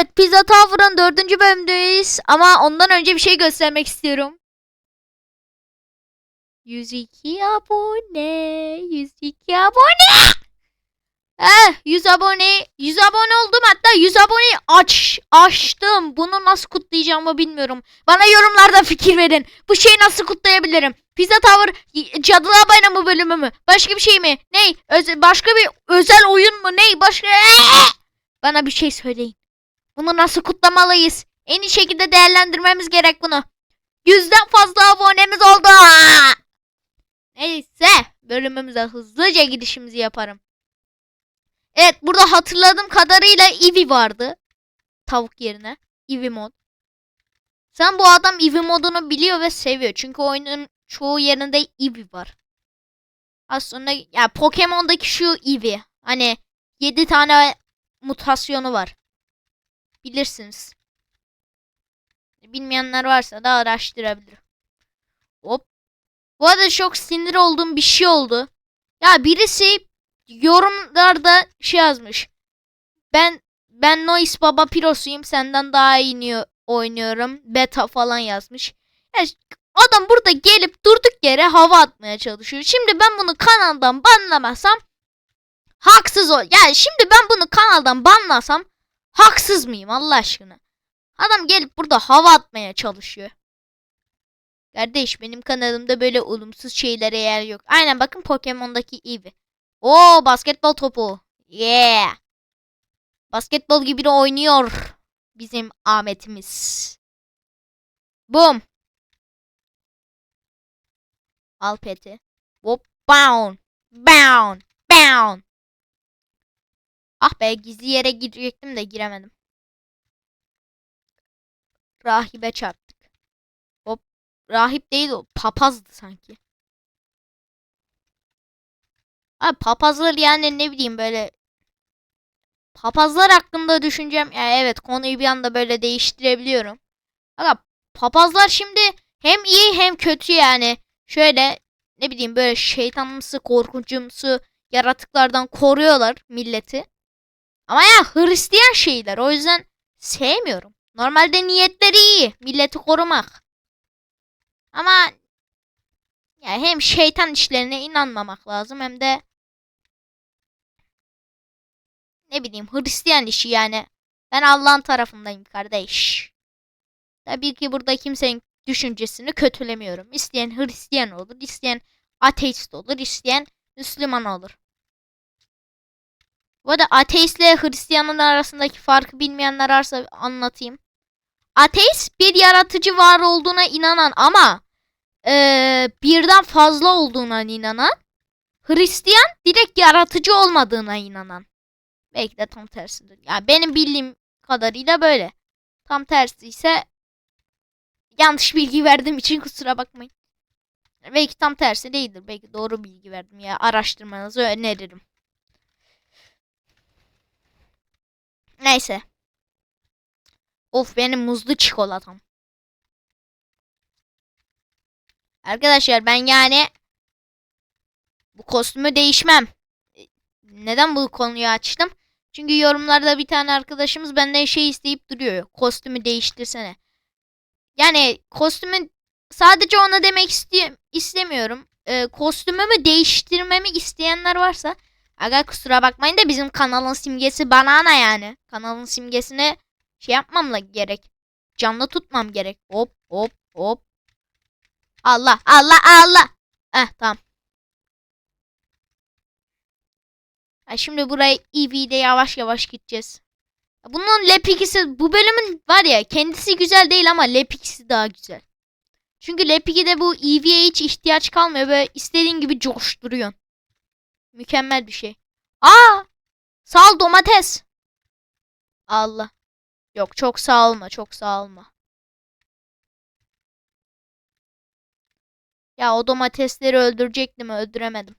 Evet Pizza Tower'ın dördüncü bölümündeyiz ama ondan önce bir şey göstermek istiyorum. 102 abone, 102 abone. Eh 100 abone, 100 abone oldum hatta 100 aboneyi aç, açtım. Bunu nasıl kutlayacağımı bilmiyorum. Bana yorumlarda fikir verin. Bu şeyi nasıl kutlayabilirim? Pizza Tower Cadılar Bayramı bölümü mü? Başka bir şey mi? Ney? Öze- başka bir özel oyun mu? Ney? Başka... Bana bir şey söyleyin. Bunu nasıl kutlamalıyız? En iyi şekilde değerlendirmemiz gerek bunu. Yüzden fazla abonemiz oldu. Neyse bölümümüze hızlıca gidişimizi yaparım. Evet burada hatırladığım kadarıyla Eevee vardı. Tavuk yerine. Eevee mod. Sen bu adam Eevee modunu biliyor ve seviyor. Çünkü oyunun çoğu yerinde Eevee var. Aslında ya Pokemon'daki şu Eevee. Hani 7 tane mutasyonu var. Bilirsiniz. Bilmeyenler varsa da araştırabilir. Hop. Bu arada çok sinir olduğum bir şey oldu. Ya birisi yorumlarda şey yazmış. Ben ben Noise Baba Piros'uyum. Senden daha iyi oynuyorum. Beta falan yazmış. Ya adam burada gelip durduk yere hava atmaya çalışıyor. Şimdi ben bunu kanaldan banlamasam haksız ol. Yani şimdi ben bunu kanaldan banlasam haksız mıyım Allah aşkına? Adam gelip burada hava atmaya çalışıyor. Kardeş benim kanalımda böyle olumsuz şeylere yer yok. Aynen bakın Pokemon'daki Eevee. Oo basketbol topu. Yeah. Basketbol gibi de oynuyor bizim Ahmet'imiz. Boom. Al peti. Hop down. Down. Down. Ah be gizli yere girecektim de giremedim. Rahibe çarptık. Hop. Rahip değil o. Papazdı sanki. Abi papazlar yani ne bileyim böyle papazlar hakkında düşüncem ya evet konuyu bir anda böyle değiştirebiliyorum. Ama papazlar şimdi hem iyi hem kötü yani. Şöyle ne bileyim böyle şeytanımsı, korkuncumsu yaratıklardan koruyorlar milleti. Ama ya Hristiyan şeyler o yüzden sevmiyorum. Normalde niyetleri iyi. Milleti korumak. Ama ya hem şeytan işlerine inanmamak lazım hem de ne bileyim Hristiyan işi yani. Ben Allah'ın tarafındayım kardeş. Tabii ki burada kimsenin düşüncesini kötülemiyorum. İsteyen Hristiyan olur, isteyen ateist olur, isteyen Müslüman olur. Bu arada ateistle Hristiyanın arasındaki farkı bilmeyenler varsa anlatayım. Ateist bir yaratıcı var olduğuna inanan ama eee, birden fazla olduğuna inanan. Hristiyan direkt yaratıcı olmadığına inanan. Belki de tam tersidir. Ya benim bildiğim kadarıyla böyle. Tam tersi ise yanlış bilgi verdiğim için kusura bakmayın. Belki tam tersi değildir. Belki doğru bilgi verdim ya. Araştırmanızı öneririm. Neyse. Of benim muzlu çikolatam. Arkadaşlar ben yani bu kostümü değişmem. E, Neden bu konuyu açtım? Çünkü yorumlarda bir tane arkadaşımız benden şey isteyip duruyor. Kostümü değiştirsene. Yani kostümü sadece ona demek istemiyorum. Ee, kostümümü değiştirmemi isteyenler varsa aga kusura bakmayın da bizim kanalın simgesi banana yani. Kanalın simgesini şey yapmamla gerek. Canlı tutmam gerek. Hop hop hop. Allah Allah Allah. Eh tamam. Ha, şimdi buraya EV'de yavaş yavaş gideceğiz. Bunun Lepikisi bu bölümün var ya kendisi güzel değil ama Lepikisi daha güzel. Çünkü Lepiki'de bu EV'ye hiç ihtiyaç kalmıyor. Böyle istediğin gibi coşturuyorsun. Mükemmel bir şey. Aa! Sal domates. Allah. Yok çok sağ olma çok sağ olma. Ya o domatesleri öldürecektim öldüremedim.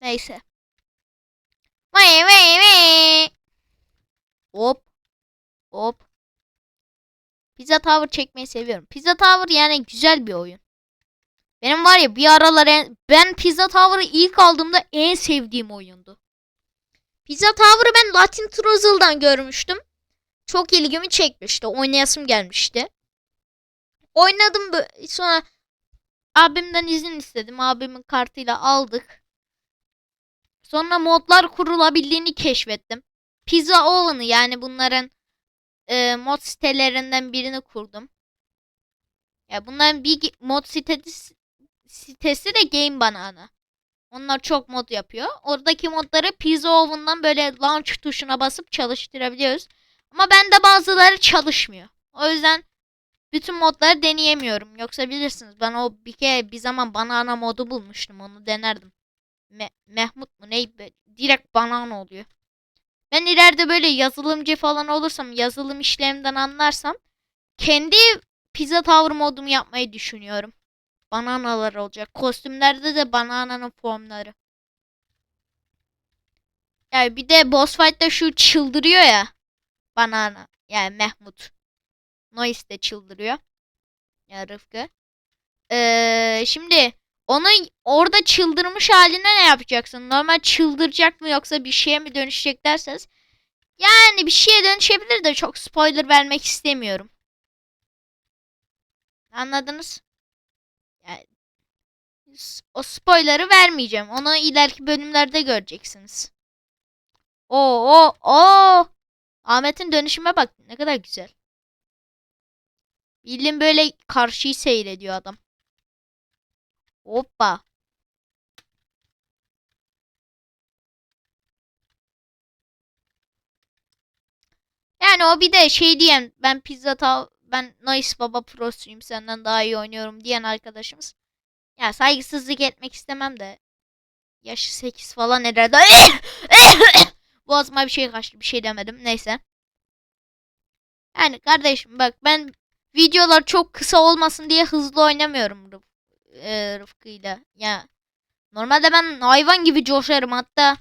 Neyse. Vay vay vay. Hop. Hop. Pizza Tower çekmeyi seviyorum. Pizza Tower yani güzel bir oyun. Benim var ya bir aralar en- ben Pizza Tower'ı ilk aldığımda en sevdiğim oyundu. Pizza Tower'ı ben Latin Truzzle'dan görmüştüm. çok ilgimi çekmişti. Oynayasım gelmişti. Oynadım sonra abimden izin istedim. Abimin kartıyla aldık. Sonra modlar kurulabildiğini keşfettim. Pizza Oven'ı yani bunların e, mod sitelerinden birini kurdum. Ya bunların bir mod sitesi, sitesi de Game Banana. Onlar çok mod yapıyor. Oradaki modları Pizza Oven'dan böyle launch tuşuna basıp çalıştırabiliyoruz. Ama bende bazıları çalışmıyor. O yüzden bütün modları deneyemiyorum. Yoksa bilirsiniz ben o bir kere bir zaman banana modu bulmuştum. Onu denerdim. Me- Mehmut mu ne? Direkt banana oluyor. Ben ileride böyle yazılımcı falan olursam, yazılım işlerinden anlarsam kendi pizza tower modumu yapmayı düşünüyorum. Bananalar olacak. Kostümlerde de banananın formları. Yani bir de boss fight'ta şu çıldırıyor ya. Banana. Yani Mehmut. Noise de çıldırıyor. Ya Rıfkı. Ee, şimdi onu orada çıldırmış haline ne yapacaksın? Normal çıldıracak mı yoksa bir şeye mi dönüşecek derseniz. Yani bir şeye dönüşebilir de çok spoiler vermek istemiyorum. Anladınız? O spoiler'ı vermeyeceğim. Onu ileriki bölümlerde göreceksiniz. Oo o o Ahmet'in dönüşüme bak ne kadar güzel. Bildiğin böyle karşıyı seyrediyor adam. Hoppa. Yani o bir de şey diyen ben pizza tav ben Nice Baba Pro'suyum senden daha iyi oynuyorum diyen arkadaşımız. Ya saygısızlık etmek istemem de yaşı 8 falan herhalde. Boğazıma bir şey kaçtı bir şey demedim neyse. Yani kardeşim bak ben videolar çok kısa olmasın diye hızlı oynamıyorum Rıf e, Rıfkı'yla. Ya normalde ben hayvan gibi coşarım hatta.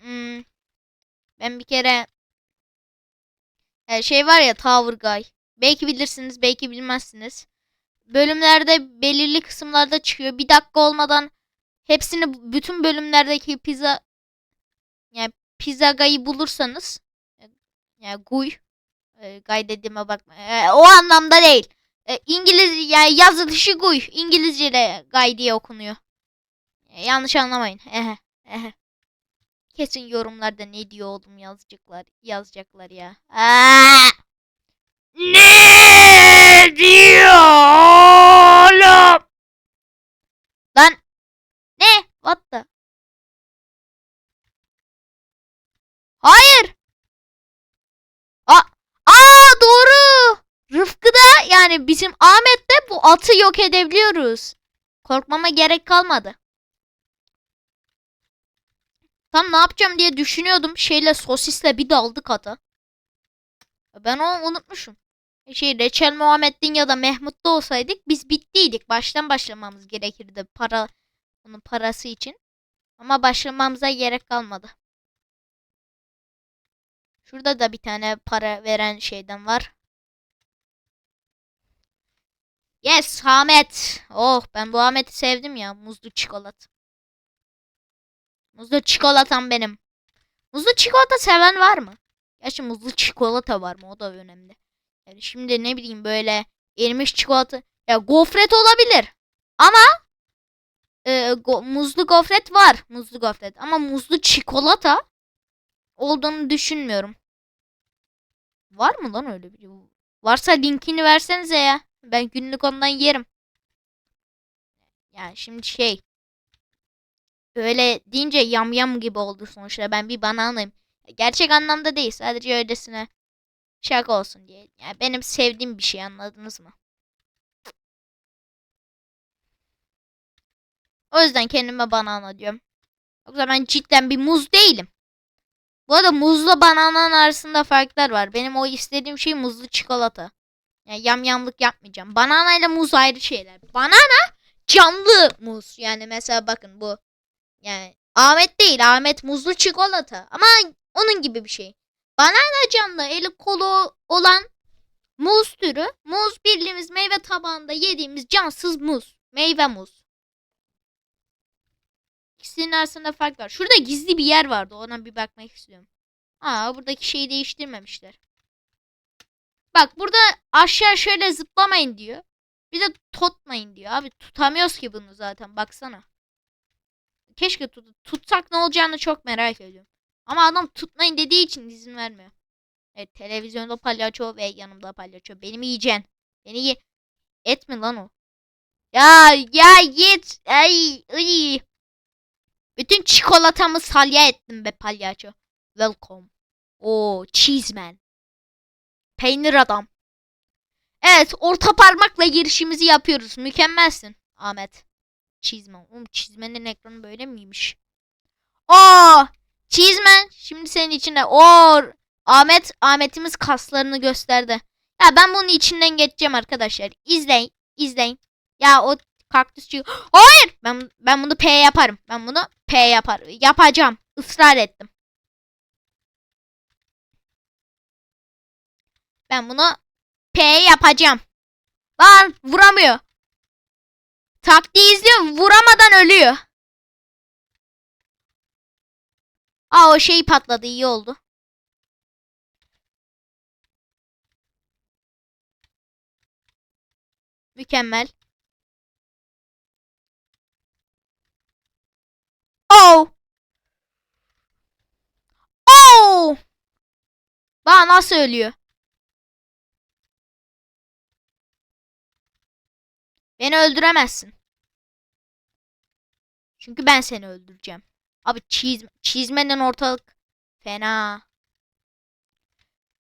Hmm, ben bir kere e, şey var ya Tower Guy. Belki bilirsiniz, belki bilmezsiniz. Bölümlerde belirli kısımlarda çıkıyor. Bir dakika olmadan hepsini bütün bölümlerdeki pizza yani pizza guy'ı bulursanız yani guy e, gay dediğime bakma. E, o anlamda değil. E, İngiliz yani yazılışı guy. İngilizce'de gay diye okunuyor. E, yanlış anlamayın. Kesin yorumlarda ne diyor oğlum yazacaklar yazacaklar ya. Aa! Ne diyor oğlum? Lan ne? What the? Hayır. A Aa doğru. Rıfkı'da yani bizim Ahmet'te bu atı yok edebiliyoruz. Korkmama gerek kalmadı. Tam ne yapacağım diye düşünüyordum. Şeyle sosisle bir daldık ata. Ben onu unutmuşum. Şey Reçel Muhammed'in ya da Mehmut'ta olsaydık biz bittiydik. Baştan başlamamız gerekirdi para onun parası için. Ama başlamamıza gerek kalmadı. Şurada da bir tane para veren şeyden var. Yes Ahmet. Oh ben bu Ahmet'i sevdim ya. Muzlu çikolata. Muzlu çikolatam benim. Muzlu çikolata seven var mı? Gerçi muzlu çikolata var mı? O da önemli. Yani şimdi ne bileyim böyle erimiş çikolata. Ya gofret olabilir. Ama e, go- muzlu gofret var. Muzlu gofret. Ama muzlu çikolata olduğunu düşünmüyorum. Var mı lan öyle bir? Varsa linkini versenize ya. Ben günlük ondan yerim. Yani şimdi şey. Öyle deyince yamyam gibi oldu sonuçta. Ben bir bananayım. Gerçek anlamda değil. Sadece öylesine şaka olsun diye. Yani benim sevdiğim bir şey anladınız mı? O yüzden kendime banana diyorum. Yoksa ben cidden bir muz değilim. Bu arada muzla banananın arasında farklar var. Benim o istediğim şey muzlu çikolata. Yani yamyamlık yapmayacağım. Banana ile muz ayrı şeyler. Banana canlı muz. Yani mesela bakın bu. Yani Ahmet değil. Ahmet muzlu çikolata. Ama onun gibi bir şey. Banana canlı. Eli kolu olan muz türü. Muz bildiğimiz meyve tabağında yediğimiz cansız muz. Meyve muz. İkisinin arasında fark var. Şurada gizli bir yer vardı. Ona bir bakmak istiyorum. Aa buradaki şeyi değiştirmemişler. Bak burada aşağı şöyle zıplamayın diyor. Bir de tutmayın diyor. Abi tutamıyoruz ki bunu zaten baksana. Keşke tut tutsak ne olacağını çok merak ediyorum. Ama adam tutmayın dediği için izin vermiyor. Evet televizyonda palyaço ve yanımda palyaço. Beni mi yiyeceksin? Beni ye... Et mi lan o? Ya ya git. Ay, ay. Bütün çikolatamı salya ettim be palyaço. Welcome. O cheeseman. Peynir adam. Evet orta parmakla girişimizi yapıyoruz. Mükemmelsin Ahmet. Cheeseman. Oğlum Cheeseman'in ekranı böyle miymiş? Aa! Cheeseman. Şimdi senin içinde. Oo! Ahmet, Ahmet'imiz kaslarını gösterdi. Ya ben bunun içinden geçeceğim arkadaşlar. İzleyin. izleyin. Ya o kaktüsçü. Hayır! Ben ben bunu P yaparım. Ben bunu P yapar. Yapacağım. Israr ettim. Ben bunu P yapacağım. Lan vuramıyor. Taktiği izliyor. Vuramadan ölüyor. Aa o şey patladı. iyi oldu. Mükemmel. Oh. Oh. Bana nasıl ölüyor? Beni öldüremezsin. Çünkü ben seni öldüreceğim. Abi çizme, çizmenin ortalık fena.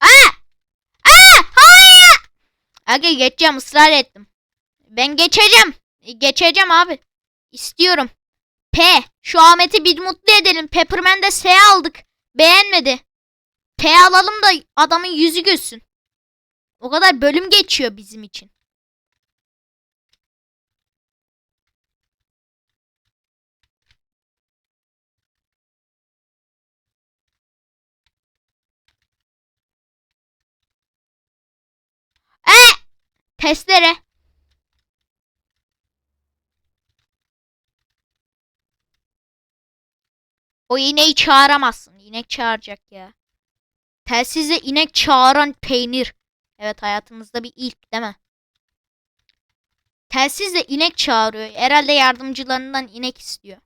Aa! Aa! Hayır! Aga geçeceğim ısrar ettim. Ben geçeceğim. E, Geçeceğim abi. İstiyorum. P. Şu Ahmet'i bir mutlu edelim. Pepperman'de S aldık. Beğenmedi. P alalım da adamın yüzü gülsün. O kadar bölüm geçiyor bizim için. Testere. O ineği çağıramazsın. İnek çağıracak ya. Telsizle inek çağıran peynir. Evet hayatımızda bir ilk değil mi? Telsizle inek çağırıyor. Herhalde yardımcılarından inek istiyor.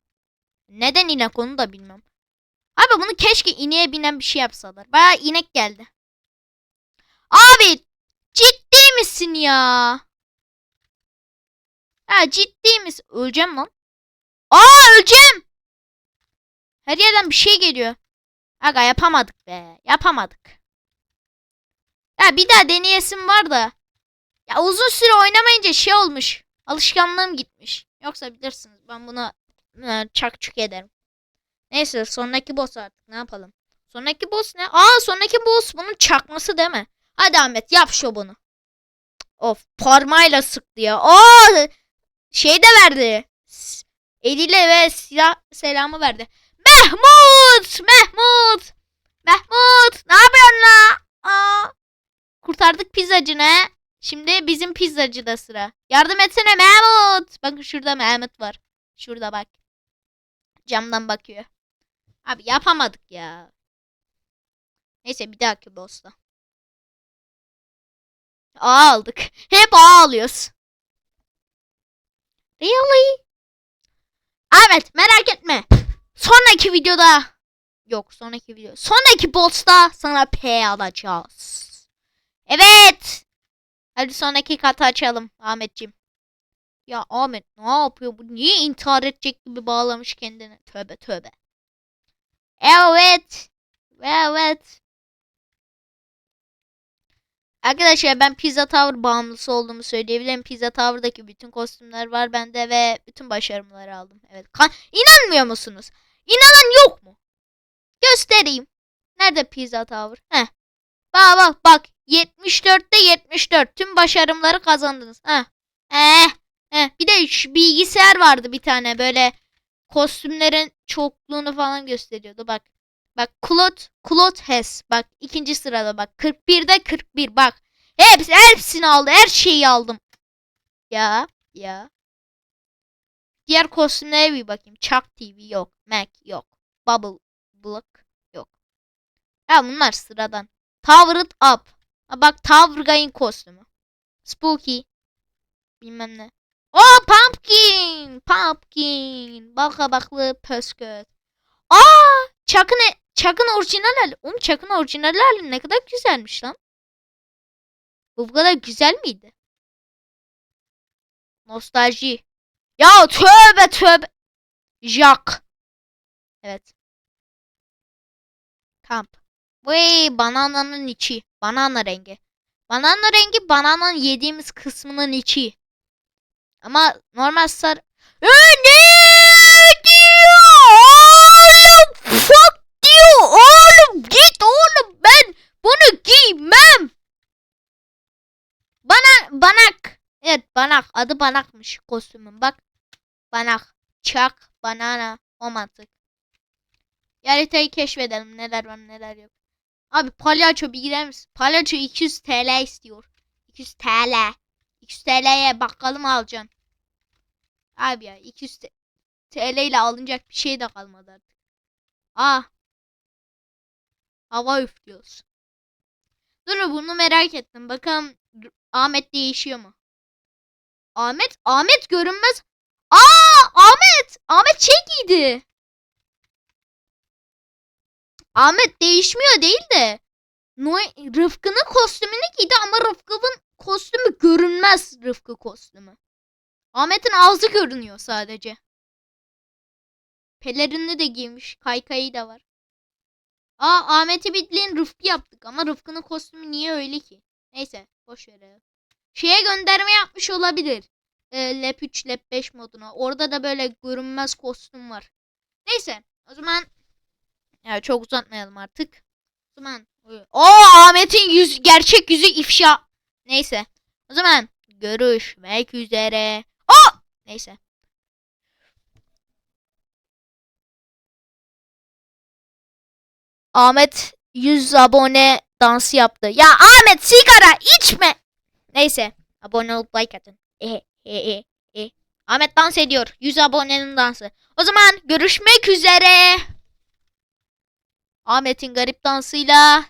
Neden inek onu da bilmem. Abi bunu keşke ineğe binen bir şey yapsalar. Baya inek geldi. Abi ciddi misin ya? Ha ciddi misin? Öleceğim lan. Aa öleceğim. Her yerden bir şey geliyor. Aga yapamadık be. Yapamadık. Ya bir daha deneyesim var da. Ya uzun süre oynamayınca şey olmuş. Alışkanlığım gitmiş. Yoksa bilirsiniz ben bunu e, çakçuk ederim. Neyse sonraki boss artık ne yapalım. Sonraki boss ne? Aa sonraki boss bunun çakması değil mi? Hadi Ahmet yap şu bunu. Of parmayla sıktı ya. Aa şey de verdi. Eliyle ve silah selamı verdi. Mahmut! Mahmut! Mahmut! Ne yapıyorsun la? Aa, kurtardık pizzacını. Şimdi bizim pizzacıda sıra. Yardım etsene Mahmut. Bakın şurada Mahmut var. Şurada bak. Camdan bakıyor. Abi yapamadık ya. Neyse bir dahaki boss'ta. A aldık. Hep A alıyoruz. Really? Evet merak etme. Sonraki videoda yok sonraki video. Sonraki boss'ta sana P alacağız. Evet. Hadi sonraki katı açalım Ahmetciğim. Ya Ahmet ne yapıyor bu? Niye intihar edecek gibi bağlamış kendini? Tövbe tövbe. Evet. Evet. Arkadaşlar ben Pizza Tower bağımlısı olduğumu söyleyebilirim. Pizza Tower'daki bütün kostümler var bende ve bütün başarımları aldım. Evet. Ka- İnanmıyor musunuz? İnanan yok mu? Göstereyim. Nerede Pizza Tower? Heh. Bak bak bak. 74'te 74. Tüm başarımları kazandınız. Heh. Eh. Eh. Bir de şu bilgisayar vardı bir tane böyle kostümlerin çokluğunu falan gösteriyordu. Bak. Bak Claude, Claude Hess. Bak ikinci sırada bak. 41'de 41 bak. Hepsi, hepsini aldı. Her şeyi aldım. Ya. Ya. Diğer kostümlere bir bakayım. Chuck TV yok. Mac yok. Bubble Block yok. Ya bunlar sıradan. Power It Up. Ha bak Tower Guy'ın kostümü. Spooky. Bilmem ne. Oh Pumpkin. Pumpkin. Baka baklı pösköt. Aa Chuck'ın e- Chuck'ın orijinal hali. Oğlum Chuck'ın orijinal hali ne kadar güzelmiş lan. Bu bu kadar güzel miydi? Nostalji. Ya tövbe tövbe. Jack. Evet. Kamp. Vay banananın içi. Banana rengi. Banana rengi banananın yediğimiz kısmının içi. Ama normal sarı. Ee, ne diyor? Fuck. Git oğlum ben bunu giymem. Bana banak. Evet banak. Adı banakmış kostümün bak. Banak. Çak. Banana. O mantık. Haritayı keşfedelim. Neler var neler yok. Abi palyaço bir girer misin? Palyaço 200 TL istiyor. 200 TL. 200 TL'ye bakalım alacaksın. Abi ya 200 T- TL ile alınacak bir şey de kalmadı artık. Ah. Hava üflüyoruz. Dur bunu merak ettim. Bakalım Ahmet değişiyor mu? Ahmet Ahmet görünmez. Aa Ahmet Ahmet şey giydi. Ahmet değişmiyor değil de Noe Rıfkı'nın kostümünü giydi ama Rıfkı'nın kostümü görünmez Rıfkı kostümü. Ahmet'in ağzı görünüyor sadece. Pelerinini de giymiş. Kaykayı da var. Aa Ahmet'i bitleyin Rıfkı yaptık ama Rıfkı'nın kostümü niye öyle ki? Neyse boş verelim. Şeye gönderme yapmış olabilir. Ee, Lep 3, Lep 5 moduna. Orada da böyle görünmez kostüm var. Neyse o zaman ya çok uzatmayalım artık. O zaman o Ahmet'in yüz gerçek yüzü ifşa. Neyse. O zaman görüşmek üzere. O neyse. Ahmet 100 abone dansı yaptı. Ya Ahmet sigara içme. Neyse. Abone olup like atın. E, e, e, e. Ahmet dans ediyor. 100 abonenin dansı. O zaman görüşmek üzere. Ahmet'in garip dansıyla.